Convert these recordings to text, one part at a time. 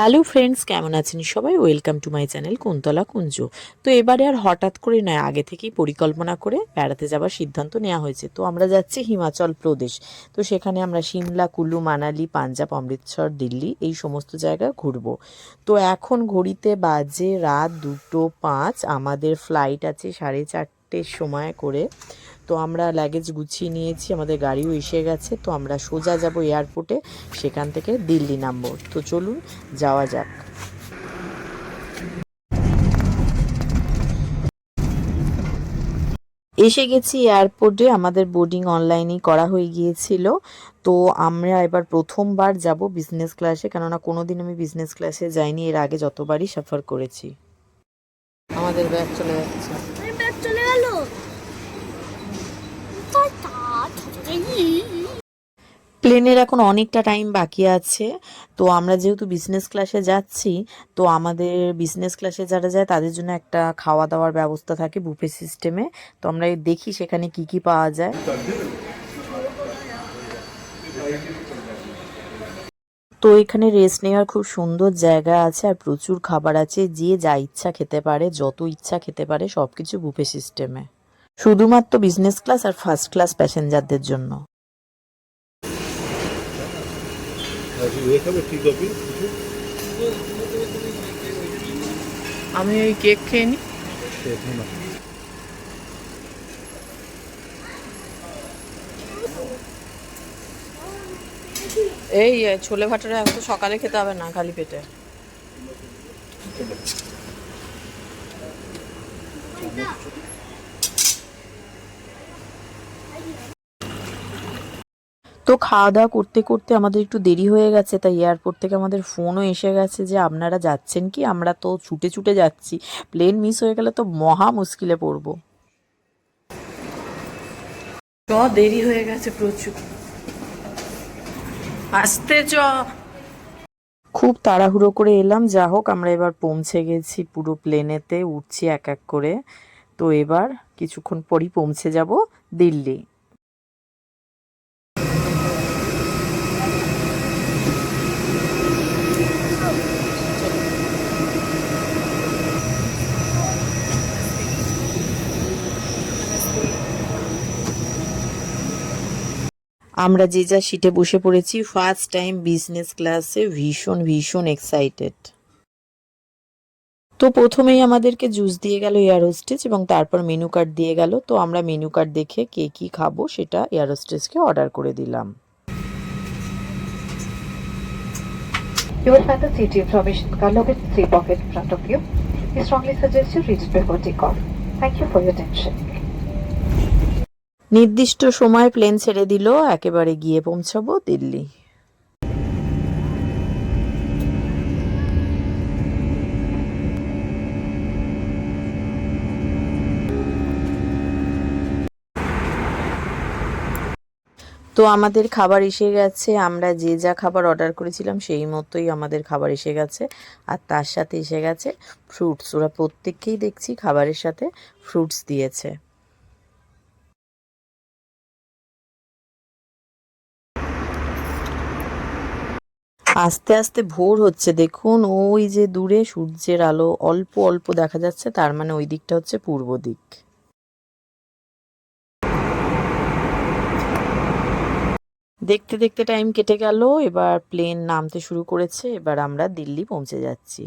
Hello friends, কেমন আছেন সবাই? Welcome to my channel Kuntala Kunja. তো এবারে আর হঠাৎ করে নয়, আগে থেকেই পরিকল্পনা করে বেড়াতে যাওয়ার সিদ্ধান্ত নেওয়া হয়েছে। তো আমরা যাচ্ছি হিমাচল প্রদেশ। তো সেখানে আমরা সিমলা, কুলু, মানালি, পাঞ্জাব, অমৃতসর, দিল্লি এই সমস্ত জায়গা ঘুরবো। তো এখন ঘড়িতে বাজে রাত দুটো পাঁচ। আমাদের ফ্লাইট আছে সাড়ে চারটের সময় করে। তো আমরা লাগেজ গুছিয়ে নিয়েছি, আমাদের গাড়িও এসে গেছে, তো আমরা সোজা যাব এয়ারপোর্টে সেখান থেকে দিল্লি নামবো। তো চলুন, যাওয়া যাক। এসে গেছি এয়ারপোর্টে আমাদের বোর্ডিং অনলাইনেই করা হয়ে গিয়েছিল। তো আমরা এবার প্রথমবার যাব বিজনেস ক্লাসে কেননা কোনোদিন আমি বিজনেস ক্লাসে যাইনি, এর আগে যতবারই সাফার করেছি। আমাদের ব্যাগ চলে যাচ্ছে আমার ব্যাগ চলে গেল প্লেনের এখন অনেকটা টাইম বাকি আছে। তো আমরা যেহেতু বিজনেস ক্লাসে যাচ্ছি, তো আমাদের বিজনেস ক্লাসে যারা যায়, তাদের জন্য একটা খাওয়া দাওয়ার ব্যবস্থা থাকে বুফে সিস্টেমে তো আমরা দেখি সেখানে কি কি পাওয়া যায়। তো এখানে রেস্ট নেওয়ার খুব সুন্দর জায়গা আছে আর প্রচুর খাবার আছে। যে যা ইচ্ছা খেতে পারে, যত ইচ্ছা খেতে পারে সব কিছু বুফে সিস্টেমে শুধুমাত্র বিজনেস ক্লাস আর ফার্স্ট ক্লাস প্যাসেঞ্জারদের জন্য। আমি ওই কেক খেয়ে নিই এই ছোলে ভাটাটা এখন তো সকালে খেতে হবে না, খালি পেটে। তো খাওয়া দাওয়া করতে করতে আমাদের একটু দেরি হয়ে গেছে তাই এয়ারপোর্ট থেকে আমাদের ফোনও এসে গেছে যে আপনারা যাচ্ছেন কি? আমরা তো ছুটে ছুটে যাচ্ছি। প্লেন মিস হয়ে গেলে তো মহা মুশকিলে পড়ব। চ দেরি হয়ে গেছে প্রচুর। আসতে চ। খুব তাড়াহুড়ো করে এলাম। যা হোক আমরা এবার পৌঁছে গেছি পুরো প্লেনেতে উঠছি এক এক করে। তো এবার কিছুক্ষণ পরই পৌঁছে যাব দিল্লি। আমরা যে যা সিটে বসে পড়েছি ফার্স্ট টাইম বিজনেস ক্লাসে ভীষণ ভীষণ এক্সাইটেড তো প্রথমেই আমাদেরকে জুস দিয়ে গেল এয়ার হোস্টেজ এবং তারপর মেনু কার্ড দিয়ে গেল। তো আমরা মেনু কার্ড দেখে কে কি খাব সেটা এয়ার হোস্টেজকে অর্ডার করে দিলাম। থ্যাংক ইউ ফর ইউর নির্দিষ্ট সময় প্লেন ছেড়ে দিল, একেবারে গিয়ে পৌঁছাবো দিল্লি। তো আমাদের খাবার এসে গেছে, আমরা যে যা খাবার অর্ডার করেছিলাম সেই মতোই আমাদের খাবার এসে গেছে। আর তার সাথে এসে গেছে ফ্রুটস ওরা প্রত্যেককেই দেখছি খাবারের সাথে ফ্রুটস দিয়েছে। আস্তে আস্তে ভোর হচ্ছে, দেখুন, ওই যে দূরে সূর্যের আলো, অল্প অল্প দেখা যাচ্ছে, তার মানে ওই দিকটা হচ্ছে পূর্ব দিক। দেখতে দেখতে টাইম কেটে গেল, এবার প্লেন নামতে শুরু করেছে, এবার আমরা দিল্লি পৌঁছে যাচ্ছি।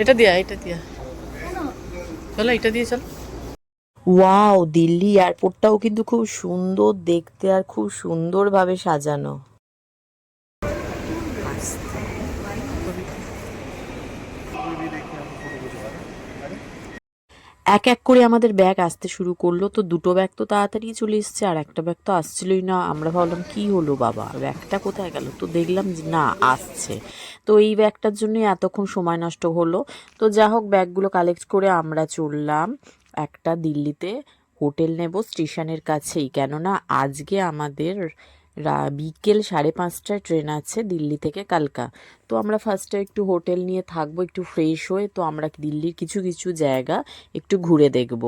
এটা দিয়া এটা দিয়া। চলো, এটা দিয়ে চল। ওয়াও, দিল্লি এয়ারপোর্টটাও কিন্তু খুব সুন্দর দেখতে আর খুব সুন্দরভাবে সাজানো। এক এক করে আমাদের ব্যাগ আসতে শুরু করল। তো দুটো ব্যাগ তো তাড়াতাড়ি চলে এসছে, আর একটা ব্যাগ তো আসছিলই না। আমরা ভাবলাম, কি হলো বাবা? ব্যাগটা কোথায় গেল? তো দেখলাম যে, না, আসছে। তো এই ব্যাগটার জন্যই এতক্ষণ সময় নষ্ট হলো। তো যা হোক ব্যাগগুলো কালেক্ট করে আমরা চললাম একটা দিল্লিতে। হোটেল নেব স্টেশনের কাছেই। কেননা, আজকে আমাদের বিকেল সাড়ে পাঁচটায় ট্রেন আছে দিল্লি থেকে কালকা। তো আমরা ফার্স্টে একটু হোটেল নিয়ে থাকব, একটু ফ্রেশ হয়ে, তো আমরা দিল্লির কিছু কিছু জায়গা একটু ঘুরে দেখব।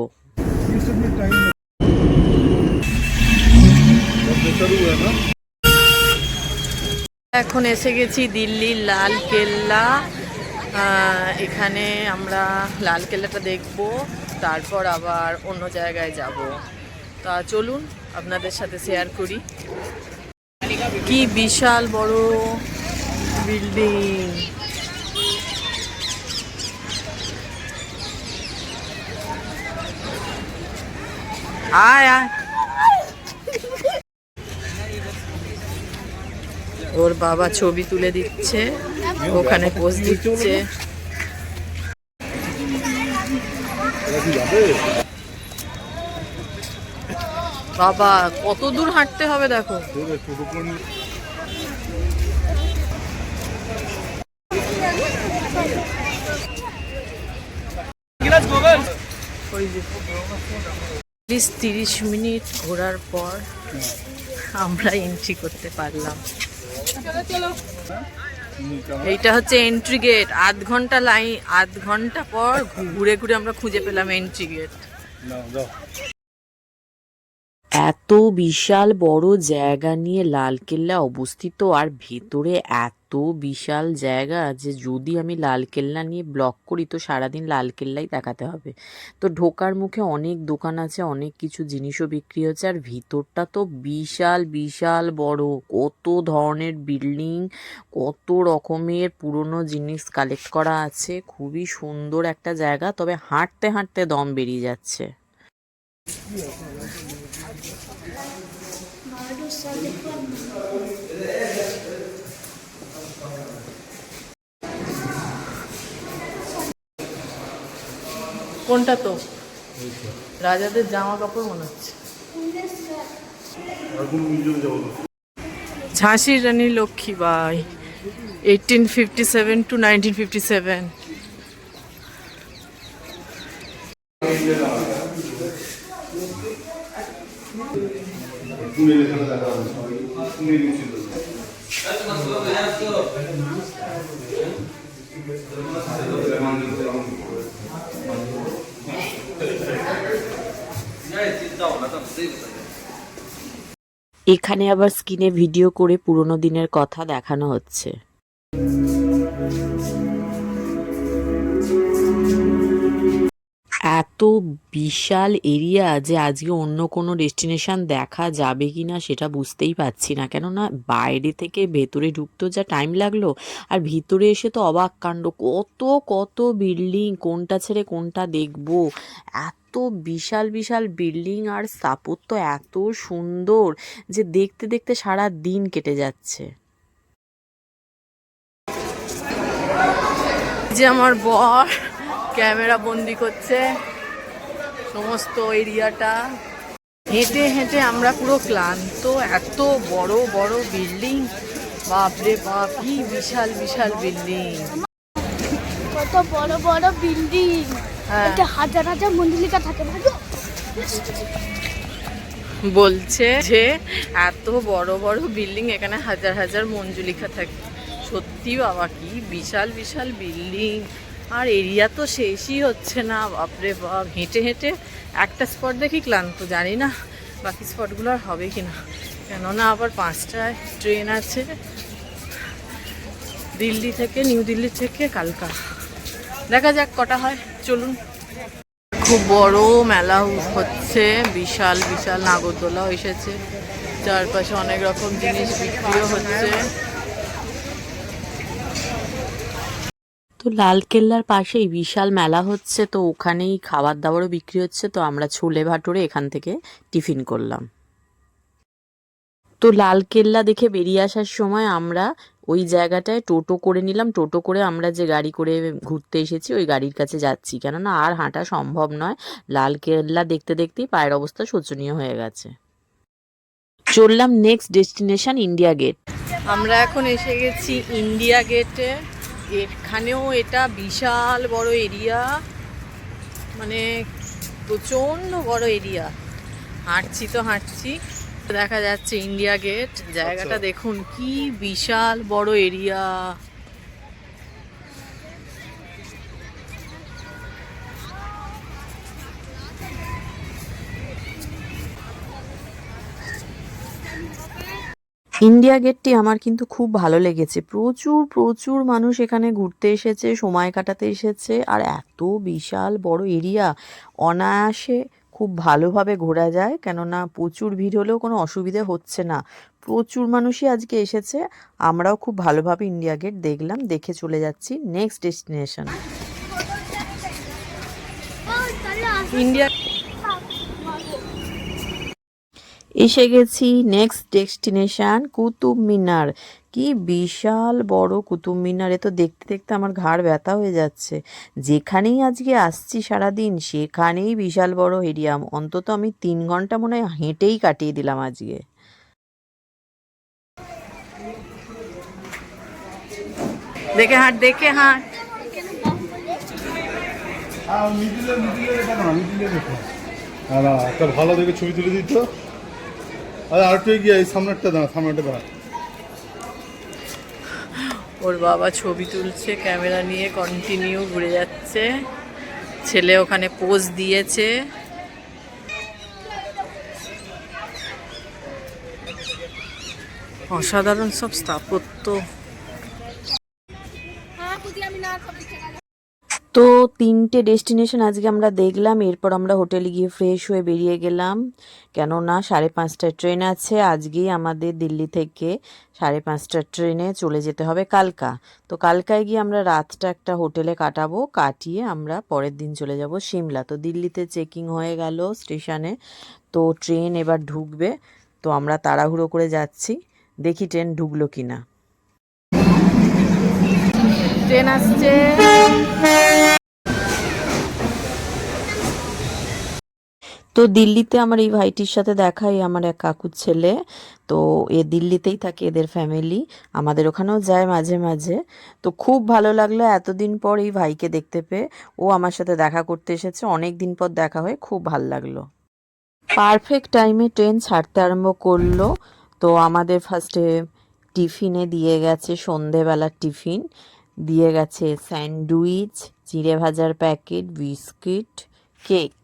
এখন এসে গেছি দিল্লির লাল কেল্লা। এখানে আমরা লাল কেল্লাটা দেখব, তারপর আবার অন্য জায়গায় যাব। তা চলুন, আপনাদের সাথে শেয়ার করি। কি বিশাল বড় বিল্ডিং। আয় আয়। ওর বাবা ছবি তুলে দিচ্ছে ওখানে পোজ দিচ্ছে। বাবা, কত দূর হাঁটতে হবে দেখো। তিরিশ তিরিশ মিনিট ঘোরার পর আমরা এন্ট্রি করতে পারলাম। এইটা হচ্ছে এন্ট্রি গেট আধ ঘণ্টা লাইন আধ ঘণ্টা পর ঘুরে ঘুরে আমরা খুঁজে পেলাম এন্ট্রি গেট এত বিশাল বড় জায়গা নিয়ে লালকেল্লা অবস্থিত আর ভেতরে এত বিশাল জায়গা যে যদি আমি লালকেল্লা নিয়ে ব্লগ করি, তো সারাদিন লালকেল্লাই দেখাতে হবে। তো ঢোকার মুখে অনেক দোকান আছে, অনেক কিছু জিনিসও বিক্রি হচ্ছে, আর ভিতরটা তো বিশাল বিশাল বড়। কত ধরনের বিল্ডিং কত রকমের পুরনো জিনিস কালেক্ট করা আছে, খুবই সুন্দর একটা জায়গা, তবে হাঁটতে হাঁটতে দম বেরিয়ে যাচ্ছে। কোনটা তো? রাজাদের জামা কাপড় মনে হচ্ছে। ঝাঁসির রানী Lakshmibai eighteen fifty seven to nineteen fifty seven এখানে আবার স্ক্রিনে ভিডিও করে পুরনো দিনের কথা দেখানো হচ্ছে। এত বিশাল এরিয়া যে আজকে অন্য কোনো ডেস্টিনেশন দেখা যাবে কি না সেটা বুঝতেই পারছি না। কেননা বাইরে থেকে ভেতরে ঢুকতেও যা টাইম লাগল আর ভিতরে এসে তো অবাক কাণ্ড, কত কত বিল্ডিং, কোনটা ছেড়ে কোনটা দেখব? এত বিশাল বিশাল বিল্ডিং আর স্থাপত্য এত সুন্দর যে দেখতে দেখতে সারা দিন কেটে যাচ্ছে। যে আমার বর ক্যামেরা বন্দি করছে। সমস্ত এরিয়াটা। হেঁটে হেঁটে আমরা পুরো ক্লান্ত এত বড় বড় বিল্ডিং। বাপরে বাপ কি বিশাল বিশাল বিল্ডিং। কত বড় বড় বিল্ডিং। হ্যাঁ। হাজার হাজার মন্দিলিকা থাকে বলছে যে এত বড় বড় বিল্ডিং এখানে হাজার হাজার মঞ্জুলিকা থাকে। সত্যি বাবা কি বিশাল বিশাল বিল্ডিং। আর এরিয়া তো শেষই হচ্ছে না, বাপরে বাপ। হেঁটে হেঁটে একটা স্পট দেখি ক্লান্ত, জানি না বাকি স্পটগুলো আর হবে কি না। কেননা আবার পাঁচটায় ট্রেন আছে দিল্লি থেকে, নিউ দিল্লি থেকে কালকা। দেখা যাক কটা হয়, চলুন। খুব বড় মেলা হচ্ছে, বিশাল বিশাল নাগরদোলাও এসেছে। চারপাশে অনেক রকম জিনিস বিক্রিও হচ্ছে। তো লালকেল্লার পাশেই বিশাল মেলা হচ্ছে, তো ওখানেই খাবার দাবারও বিক্রি হচ্ছে, তো আমরা ছোলে ভাটুরে এখান থেকে টিফিন করলাম। তো লালকেল্লা দেখে বেরিয়ে আসার সময় আমরা ওই জায়গাটায় টোটো করে নিলাম। টোটো করে আমরা যে গাড়ি করে ঘুরতে এসেছি, ওই গাড়ির কাছে যাচ্ছি। কেননা আর হাঁটা সম্ভব নয়। লালকেল্লা দেখতে দেখতেই পায়ের অবস্থা শোচনীয় হয়ে গেছে। চললাম নেক্সট ডেস্টিনেশন ইন্ডিয়া গেট আমরা এখন এসে গেছি ইন্ডিয়া গেটে এখানেও এটা বিশাল বড় এরিয়া মানে প্রচণ্ড বড় এরিয়া। হাঁটছি তো হাঁটছি দেখা যাচ্ছে ইন্ডিয়া গেট। জায়গাটা দেখুন কি বিশাল বড় এরিয়া। ইন্ডিয়া গেটটি আমার কিন্তু খুব ভালো লেগেছে। প্রচুর প্রচুর মানুষ এখানে ঘুরতে এসেছে, সময় কাটাতে এসেছে, আর এত বিশাল বড় এরিয়া। অনায়াসে খুব ভালোভাবে ঘোরা যায়, কেননা প্রচুর ভিড় হলেও কোনো অসুবিধে হচ্ছে না। প্রচুর মানুষই আজকে এসেছে, আমরাও খুব ভালোভাবে ইন্ডিয়া গেট দেখলাম, দেখে চলে যাচ্ছি। নেক্সট ডেস্টিনেশন ইন্ডিয়া এসে গেছি নেক্সট ডেস্টিনেশন কুতুব মিনার। কি বিশাল বড় কুতুব মিনারে। তো দেখতে দেখতে আমার ঘাড় ব্যথা হয়ে যাচ্ছে। যেখানেই আজকে আসছি সারাদিন, সেখানেই বিশাল বড় এরিয়াম অন্তত আমি তিন ঘণ্টা মনে হয় হেঁটেই কাটিয়ে দিলাম আজকে। দেখে হাট দেখে হাট। হ্যাঁ ভালো দেখে ছবি তুলে দিত আরে, আর একটু গিয়ে এই সামনেরটা দাঁড়া, সামনেরটা ওর বাবা ছবি তুলছে, ক্যামেরা নিয়ে কন্টিনিউ ঘুরে যাচ্ছে। ছেলে ওখানে পোজ দিয়েছে। অসাধারণ সব স্থাপত্য। তো তিনটে ডেস্টিনেশন আজকে আমরা দেখলাম, এরপর আমরা হোটেলে গিয়ে ফ্রেশ হয়ে বেরিয়ে গেলাম। কেননা সাড়ে পাঁচটার ট্রেন আছে, আজকেই আমাদের দিল্লি থেকে সাড়ে পাঁচটার ট্রেনে চলে যেতে হবে কালকা। তো কালকায় গিয়ে আমরা রাতটা একটা হোটেলে কাটাবো, কাটিয়ে আমরা পরের দিন চলে যাব সিমলা। তো দিল্লিতে চেকিং হয়ে গেল স্টেশনে, তো ট্রেন এবার ঢুকবে। তো আমরা তাড়াহুড়ো করে যাচ্ছি, দেখি ট্রেন ঢুকলো কিনা। ট্রেন আসছে। তো দিল্লিতে আমার এই ভাইটির সাথে দেখা এই আমার এক কাকুর ছেলে। তো এ দিল্লিতেই থাকে এদের ফ্যামিলি আমাদের ওখানেও যায় মাঝে মাঝে। তো খুব ভালো লাগল এতদিন পর এই ভাইকে দেখতে পেয়ে। ও আমার সাথে দেখা করতে এসেছে। অনেক দিন পর দেখা হয়ে খুব ভালো লাগল। পারফেক্ট টাইমে ট্রেন ছাড়তে আরম্ভ করল। তো আমাদের ফার্স্টে টিফিনে দিয়ে গেছে সন্ধেবেলার টিফিন। দিয়ে গেছে স্যান্ডউইচ চিড়ে ভাজার প্যাকেট, বিস্কিট, কেক।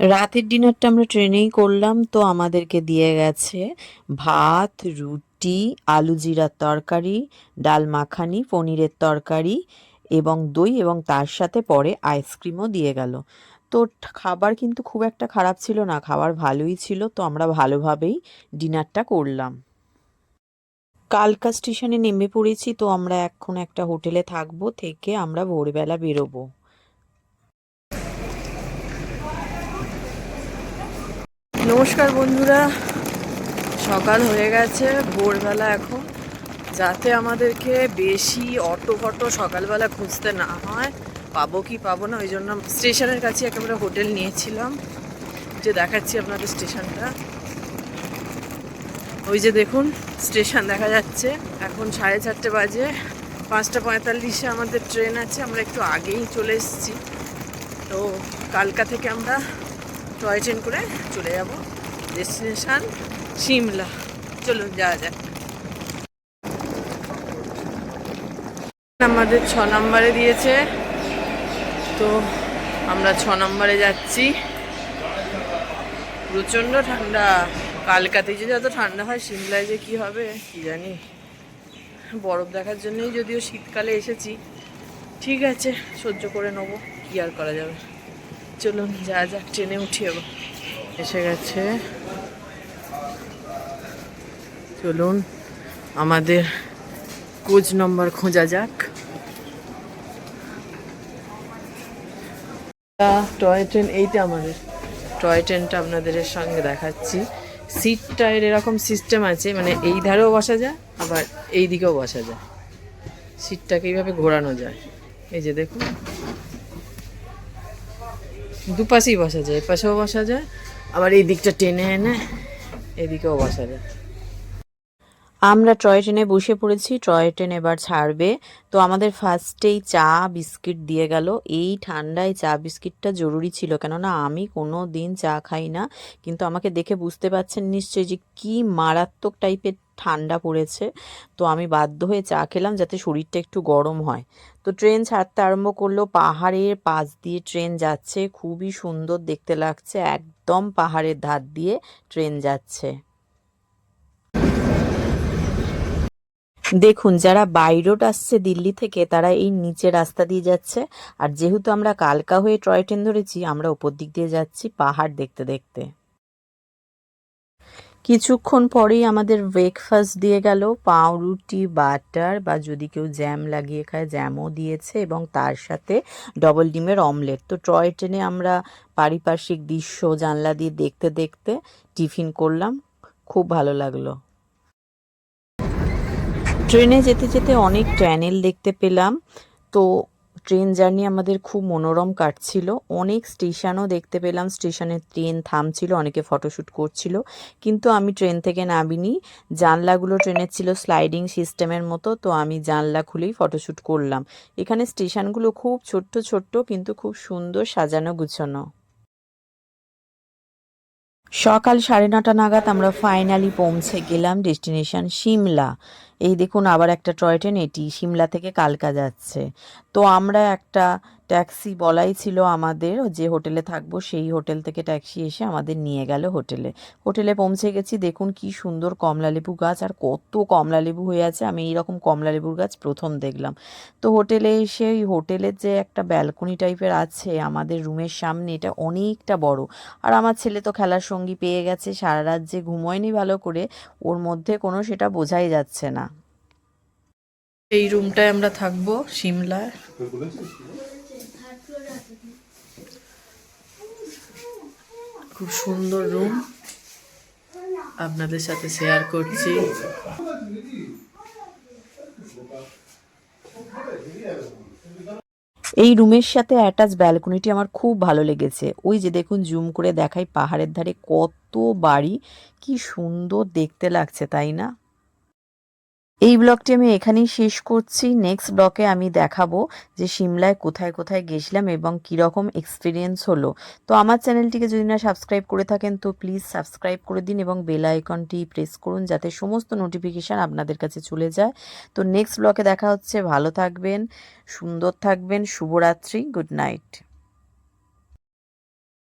রাতের ডিনারটা আমরা ট্রেনেই করলাম, তো আমাদেরকে দিয়ে গেছে ভাত, রুটি, আলু জিরার তরকারি, ডাল মাখানি, পনিরের তরকারি এবং দই এবং তার সাথে পরে আইসক্রিমও দিয়ে গেল। তো খাবার কিন্তু খুব একটা খারাপ ছিল না, খাবার ভালোই ছিল, তো আমরা ভালোভাবেই ডিনারটা করলাম। কালকা স্টেশনে নেমে পড়েছি, তো আমরা এখন একটা হোটেলে থাকব, থেকে আমরা ভোরবেলা বেরোবো। নমস্কার বন্ধুরা, সকাল হয়ে গেছে, ভোরবেলা এখন। যাতে আমাদেরকে বেশি অটো ফটো সকালবেলা খুঁজতে না হয়, পাবো কি পাবো না, ওই জন্য স্টেশনের কাছে একেবারে হোটেল নিয়েছিলাম। যে দেখাচ্ছি আপনাদের স্টেশনটা। ওই যে দেখুন, স্টেশন দেখা যাচ্ছে। এখন সাড়ে চারটে বাজে। পাঁচটা পঁয়তাল্লিশে আমাদের ট্রেন আছে, আমরা একটু আগেই চলে এসেছি। তো কালকা থেকে আমরা টয় ট্রেন করে চলে যাব। ডেস্টিনেশন সিমলা। চলুন, যাওয়া যাক। আমাদের ছ নম্বরে দিয়েছে। তো আমরা ছ নম্বরে যাচ্ছি। প্রচণ্ড ঠান্ডা। কালকাতে যে যত ঠান্ডা হয়, সিমলায় যে কি হবে, কি জানি। বরফ দেখার জন্যই যদিও শীতকালে এসেছি। ঠিক আছে, সহ্য করে নেব, কি আর করা যাবে। চলুন, যা যাক, ট্রেনে উঠি এবার। এসে গেছে। চলুন, আমাদের কোচ নম্বর খোঁজা যাক। টয় ট্রেন, এইটা আমাদের। টয় ট্রেনটা আপনাদের সঙ্গে দেখাচ্ছি। সিটটা এর এরকম সিস্টেম আছে মানে এই ধারেও বসা যায়, আবার এই দিকেও বসা যায়। সিটটাকে এইভাবে ঘোরানো যায়। এই যে দেখুন। দুপাশেই বসা যায়, এপাশেও বসা যায়, আবার এই দিকটা টেনে এনে এদিকেও বসা যায়। আমরা টয় ট্রেনে বসে পড়েছি, টয় ট্রেন এবার ছাড়বে। তো আমাদের ফার্স্টেই চা, বিস্কিট দিয়ে গেল। এই ঠান্ডায় চা, বিস্কিটটা জরুরি ছিল, কেননা আমি কোনো দিন চা খাই না। কিন্তু আমাকে দেখে বুঝতে পারছেন নিশ্চয়ই যে কি মারাত্মক টাইপের ঠান্ডা পড়েছে। তো আমি বাধ্য হয়ে চা খেলাম যাতে শরীরটা একটু গরম হয়। তো ট্রেন ছাড়তে আরম্ভ করল। পাহাড়ের পাশ দিয়ে ট্রেন যাচ্ছে। খুবই সুন্দর দেখতে লাগছে। একদম পাহাড়ের ধার দিয়ে ট্রেন যাচ্ছে। দেখুন, যারা বাই রোড আসছে দিল্লি থেকে, তারা এই নিচে রাস্তা দিয়ে যাচ্ছে। আর যেহেতু আমরা কালকা হয়ে টয় ট্রেন ধরেছি, আমরা ওপর দিক দিয়ে যাচ্ছি পাহাড় দেখতে দেখতে। কিছুক্ষণ পরেই আমাদের ব্রেকফাস্ট দিয়ে গেল। পাউরুটি, বাটার বা যদি কেউ জ্যাম লাগিয়ে খায় জ্যামও দিয়েছে এবং তার সাথে ডবল ডিমের অমলেট তো টয় ট্রেনে আমরা পারিপার্শ্বিক দৃশ্য, জানলা দিয়ে দেখতে দেখতে টিফিন করলাম। খুব ভালো লাগল। ট্রেনে যেতে যেতে অনেক ট্যানেল দেখতে পেলাম। তো ট্রেন জার্নি আমাদের খুব মনোরম কাটছিল। অনেক স্টেশনও দেখতে পেলাম। স্টেশনে ট্রেন থামছিল, অনেকে ফটোশ্যুট করছিল। কিন্তু আমি ট্রেন থেকে নামিনি। জানলাগুলো ট্রেনের ছিল স্লাইডিং সিস্টেমের মতো, তো আমি জানলা খুলেই ফটোশ্যুট করলাম। এখানে স্টেশনগুলো খুব ছোট্ট ছোট্ট, কিন্তু খুব সুন্দর সাজানো গুছানো। সকাল সাড়ে নটা নাগাদ আমরা ফাইনালি পৌঁছে গেলাম ডেস্টিনেশন সিমলা। এই দেখুন আবার একটা টয় ট্রেন এটি সিমলা থেকে কালকা যাচ্ছে। তো আমরা একটা ট্যাক্সি বলাই ছিল আমাদের যে হোটেলে থাকব সেই হোটেল থেকে ট্যাক্সি এসে আমাদের নিয়ে গেল হোটেলে। হোটেলে পৌঁছে গেছি দেখুন কি সুন্দর কমলালেবু গাছ আর কত কমলালেবু হয়ে আছে। আমি এইরকম কমলালেবুর গাছ প্রথম দেখলাম। তো হোটেলে এসে ওই হোটেলের যে একটা ব্যালকনি টাইপের আছে আমাদের রুমের সামনে এটা অনেকটা বড়। আর আমার ছেলে তো খেলার সঙ্গী পেয়ে গেছে সারা রাত যে ঘুমোয়নি ভালো করে ওর মধ্যে কোনো সেটা বোঝাই যাচ্ছে না। এই রুমটায় আমরা থাকব সিমলায়। খুব সুন্দর রুম আপনাদের সাথে শেয়ার করছি। এই রুমের সাথে অ্যাটাচ ব্যালকনিটি আমার খুব ভালো লেগেছে। ওই যে দেখুন জুম করে দেখাই পাহাড়ের ধারে কত বাড়ি। কি সুন্দর দেখতে লাগছে, তাই না? এই ব্লগটি আমি এখানেই শেষ করছি। নেক্সট ব্লকে আমি দেখাবো যে সিমলায় কোথায় কোথায় গেছিলাম এবং কীরকম এক্সপিরিয়েন্স হলো। তো আমার চ্যানেলটিকে যদি না সাবস্ক্রাইব করে থাকেন, তো প্লিজ সাবস্ক্রাইব করে দিন এবং বেল আইকনটি প্রেস করুন যাতে সমস্ত নোটিফিকেশান আপনাদের কাছে চলে যায়। তো নেক্সট ব্লকে দেখা হচ্ছে। ভালো থাকবেন, সুন্দর থাকবেন, শুভরাত্রি গুড নাইট